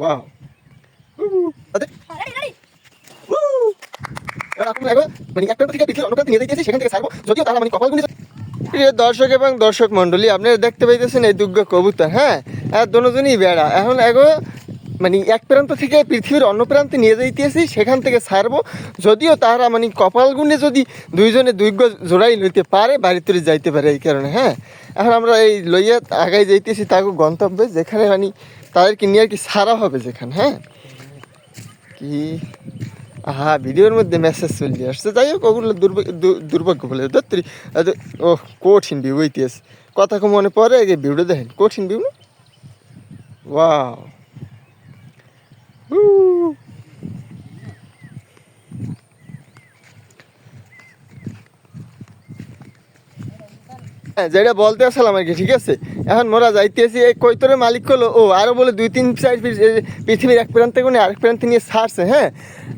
Wow মানে একটা থেকে পৃথিবীর অন্য প্রান্তে সেখান থেকে ছাড়বো। যদিও তারা মানে দর্শক এবং দর্শক মন্ডলী আপনারা দেখতে পাইতেছেন এই দুর্গ কবুতর হ্যাঁ? আর দুজনই বেড়া। এখন এগো মানে এক প্রান্ত থেকে পৃথিবীর অন্য প্রান্তে নিয়ে যাইতেছি সেখান থেকে ছাড়বো। যদিও তারা মানে কপাল গুনে যদি দুইজনে দুর্গ জোড়াই লইতে পারে বাড়িতে যাইতে পারে এই কারণে হ্যাঁ? এখন আমরা এই লইয়া আগাই যাইতেছি তাকে গন্তব্যে যেখানে মানে তাদেরকে নিয়ে আর কি সারা হবে যেখানে হ্যাঁ? কি? হ্যাঁ ভিডিওর মধ্যে মেসেজ চলে আসছে। যাই হোক, ওগুলো দুর্ভাগ্য বলে। দত্তরি ও, কঠিন ভিউ ইতিহাস কথা কম মনে পড়ে, আগে ভিউটা দেখেন। কঠিন ভিউ না? ওয়াও হ্যাঁ যেটা বলতে আসলাম আর কি ঠিক আছে? এখন মোরা যাইতেছি এই কৈতরে মালিক করল ও আরও বলে দুই তিন চার পৃথিবীর এক প্রান্তে কোনো আরেক প্রান্তে নিয়ে ছাড়ছে হ্যাঁ?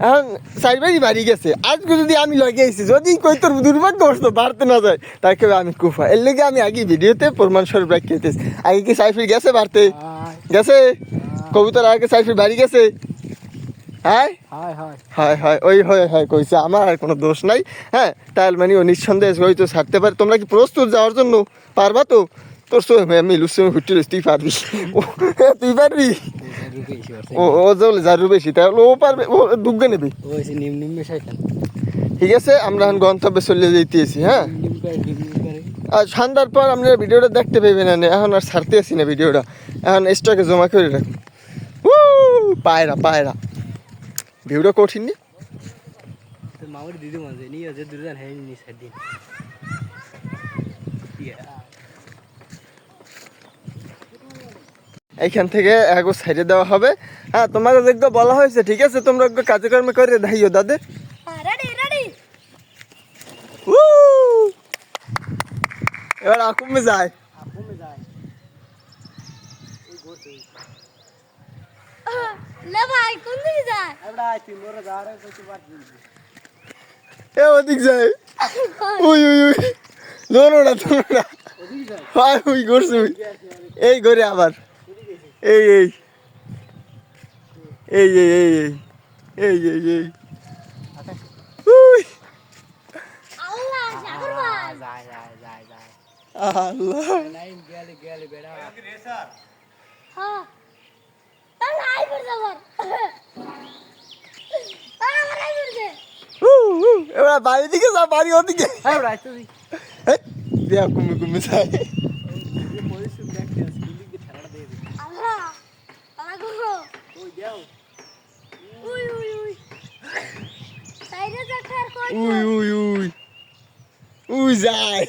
এখন চারবারই বাড়ি গেছে। আজকে যদি আমি লাগিয়েছি যদি কৈতর দুর্ভাগ্য অবস্থ বাড়তে না যায় তাকে আমি কুফা। এর লেগে আমি আগে ভিডিওতে প্রমাণ স্বরূপ রাখিয়েছি আগে কি সাইফির গেছে বাড়তে? গেছে? কবুতর আগে সাইফির বাড়ি গেছে? হ্যাঁ হয় হয় ওই হয় হয় কইছে আমার আর কোনো দোষ নাই হ্যাঁ? মানে ও নিঃসন্দেহে হয়তো ছাড়তে পারে। তোমরা কি প্রস্তুত যাওয়ার জন্য পারবা তো? তোর সো আমি লুসুমে ফুটি তুই পারবি। ও, তুই পারবি? ও ও যার বেশি তাহলে ও পারবে ও দুগ্গে নেবে। ঠিক আছে আমরা এখন গন্তব্যে চলে যাইতেছি হ্যাঁ? আর সন্ধ্যার পর আপনারা ভিডিওটা দেখতে পাবেন না এখন আর ছাড়তে আসি না ভিডিওটা। এখন স্টকে জমা করে রাখুন পায়রা পায়রা। ভিউটা কঠিন మామిడి దిది మంది నీ అదే దుర్దాన్ హే నీ సడ్డి এইখান থেকে এগো সাইডে দেওয়া হবে। হ্যাঁ তোমাদের দেখো বলা হয়েছে ঠিক আছে? তোমরা একটু কাজকর্ম করে দাইও দাদের হ্যাঁ, এবার আকুমে যায়। আকুমে যায়। এই ঘুরতে ভাই কোন দিকে যায় এবড়া তুই মোরে যা কিছু বাদ দিন এ ওদিক যায় উই উই উই। হয় করছে উই। এই করে আবার। এই এই। এই এই এই এই। এই এই এই। উই। আল্লাহ সাগর ভাই যায় যায় যায় যায় আল্লাহ। লাইন গেলে গেলে বেড়া। ওরা বাড়ি দিকে যা বাড়ি ওদিকে। দেয়া কুমি কুমি যায় যায়